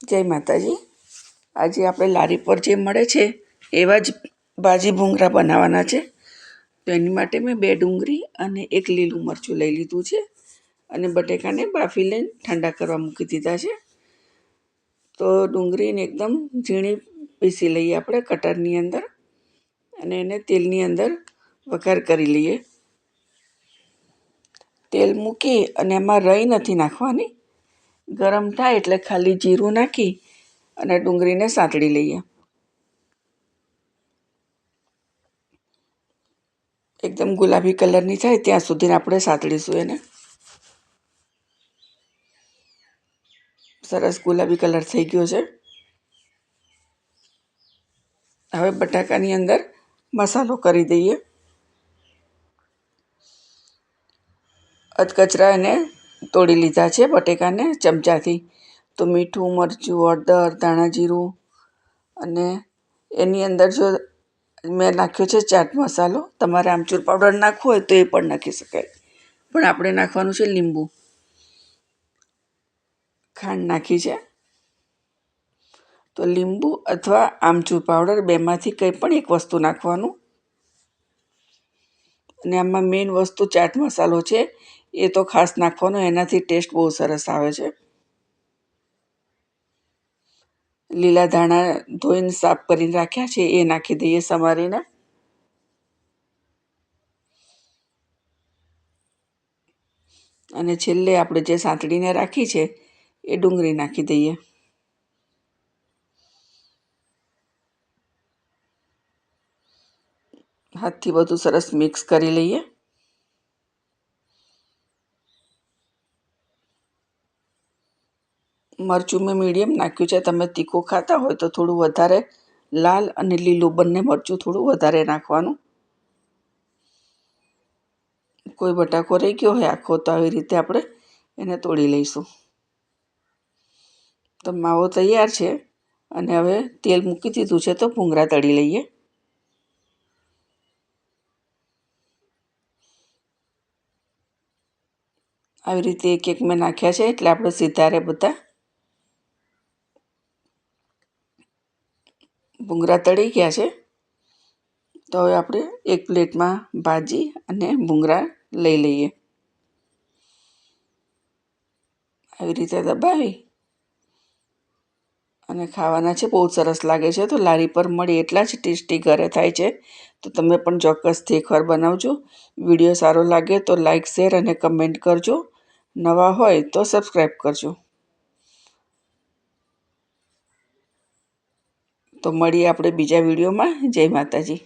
જય માતાજી. આજે આપણે લારી પર જે મળે છે, એવા જ ભાજી ભૂંગળા બનાવવાના છે. તો એની માટે મેં બે ડુંગળી અને એક લીલું મરચું લઈ લીધું છે અને બટેકાને બાફી લઈને ઠંડા કરવા મૂકી દીધા છે. તો ડુંગળીને એકદમ ઝીણી પીસી લઈએ આપણે કટરની અંદર અને એને તેલની અંદર વઘાર કરી લઈએ. તેલ મૂકી અને એમાં રઈ નથી નાખવાની. ગરમ થાય એટલે ખાલી જીરું નાખી અને ડુંગળીને સાંતળી લઈએ. એકદમ ગુલાબી કલરની થાય ત્યાં સુધી આપણે સાંતળીશું એને. સરસ ગુલાબી કલર થઈ ગયો છે. હવે બટાકાની અંદર મસાલો કરી દઈએ. અધકચરા એને તોડી લીધા છે બટેકાને ચમચાથી. તો મીઠું, મરચું, હળદર, ધાણા જીરું અને એની અંદર જો મેં નાખ્યો છે ચાટ મસાલો, તમારે આમચૂર પાવડર નાખવો હોય તો એ પણ નાખી શકાય. પણ આપણે નાખવાનું છે લીંબુ. ખાંડ નાખી છે. તો લીંબુ અથવા આમચૂર પાવડર બેમાંથી કંઈ પણ એક વસ્તુ નાખવાનું. અને આમાં મેઇન વસ્તુ ચાટ મસાલો છે, એ તો ખાસ નાખવાનો, એનાથી ટેસ્ટ બહુ સરસ આવે છે. લીલા ધાણા ધોઈને સાફ કરીને રાખ્યા છે, એ નાખી દઈએ સમારીને. અને છેલ્લે આપણે જે સાંતળીને રાખી છે, એ ડુંગળી નાખી દઈએ. હાથથી બધું સરસ મિક્સ કરી લઈએ. મરચું મેં મીડિયમ નાખ્યું છે. તમે તીખું ખાતા હોય તો થોડું વધારે લાલ અને લીલું, બંને મરચું થોડું વધારે નાખવાનું. કોઈ બટાકો રહી ગયો હોય, આખો તો આવી રીતે આપણે એને તોડી લઈશું. તો માવો તૈયાર છે અને હવે તેલ મૂકી દીધું છે તો ભૂંગળા તળી લઈએ. આવી રીતે એક એક મેં નાખ્યા છે, એટલે આપણે સીધા રે બધા ભૂંગરા તળી ગયા છે. તો હવે આપણે એક પ્લેટમાં ભાજી અને ભૂંગરા લઈ લઈએ. આવી રીતે દબાવી અને ખાવાના છે, બહુ સરસ લાગે છે. તો લારી પર મળી એટલા જ ટેસ્ટી ઘરે થાય છે. તો તમે પણ ચોક્કસથી એકવાર બનાવજો. વીડિયો સારો લાગે તો લાઇક શેર અને કમેન્ટ કરજો. નવા હોય તો સબસ્ક્રાઈબ કરજો. તો મળીએ આપણે બીજા વિડીયોમાં. જય માતાજી.